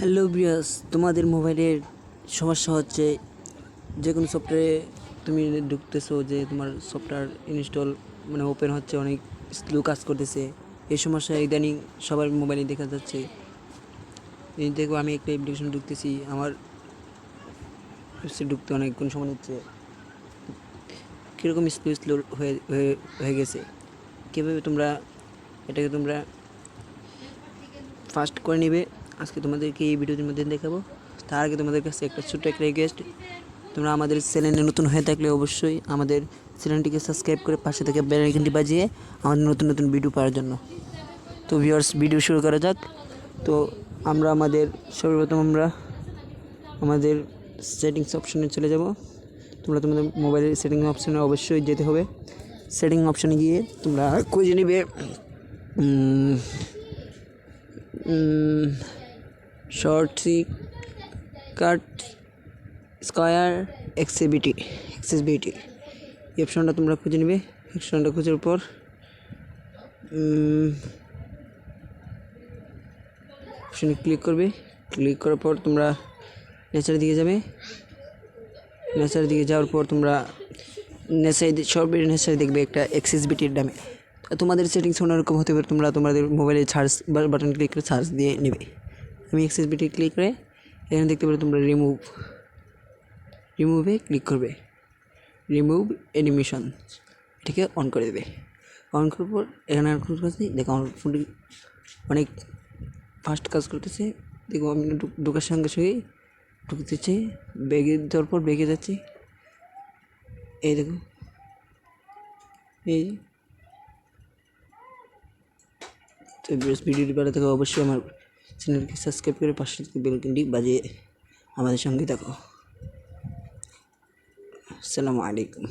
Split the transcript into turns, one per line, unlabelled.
Hello ব্রিয়াস তোমাদের মোবাইলের সমস্যা হচ্ছে যে কোনো সফটওয়্যারে তুমি ঢুকতেছো যে তোমার সফটওয়্যার ইনস্টল মানে ওপেন হচ্ছে, অনেক স্লো কাজ করতেছে। এই সমস্যা ইদানিং সবার মোবাইলে দেখা যাচ্ছে। দেখো, আমি একটা অ্যাপ্লিকেশন ঢুকতেছি, আমার সে ঢুকতে অনেকক্ষণ সময় হচ্ছে কীরকম স্লো স্লো হয়ে হয়ে গেছে? কীভাবে তোমরা এটাকে তোমরা ফাস্ট করে নেবে? আজকে তোমাদেরকে এই ভিডিওর মধ্যে দেখাবো। তার আগে তোমাদের কাছে একটা ছোট্ট একটা রিকোয়েস্ট তোমরা আমাদের চ্যানেলে নতুন হয়ে থাকলে অবশ্যই আমাদের চ্যানেলটিকে সাবস্ক্রাইব করে পাশে থেকে বেল বাজিয়ে আমাদের নতুন নতুন ভিডিও পাওয়ার জন্য। তো ভিউয়ার্স ভিডিও শুরু করা যাক। তো আমরা আমাদের, সর্বপ্রথম আমরা আমাদের সেটিংস অপশনে চলে যাব। তোমরা তোমাদের মোবাইলের সেটিং অপশনে অবশ্যই যেতে হবে। সেটিং অপশনে গিয়ে তোমরা খুঁজে নেবে। উম, শর্টসি কাট স্কয়ার এক্সিবিটি এক্সিবিটি অপশনটা তোমরা খুঁজে নেবে। অপশনটা খোঁজার পর অপশনে ক্লিক করবে। ক্লিক করার পর তোমরা নেচারের দিকে যাবে। নেচারের দিকে যাওয়ার পর তোমরা নেচারে সব নেচারে দেখবে একটা এক্সিসবিটির নামে। তোমাদের সেটিংস অন্যরকম হতে পারে। তোমরা তোমাদের মোবাইলে চার্জ বাটন ক্লিক করে চার্জ দিয়ে নেবে। আমি এক্সিসবিটি ক্লিক করে এখানে দেখতে পারো তোমরা রিমুভ রিমুভে ক্লিক করবে। রিমুভ অ্যানিমেশন এটাকে অন করে দেবে। অন করার পর এখানে কাজ নেই। দেখো আমার ফোনটি অনেক ফাস্ট কাজ করতেছে। দেখো আমি ঢোকার সঙ্গে সঙ্গেই ঢুকতেছে। বেগে দেওয়ার পর বেগে যাচ্ছে। এই দেখো। এই। ভিডিওটি ভালো থাকে অবশ্যই আমার চ্যানেলকে সাবস্ক্রাইব করে পাশে বেলকিনটি বাজিয়ে আমাদের সঙ্গে থাকো। আসসালামু আলাইকুম।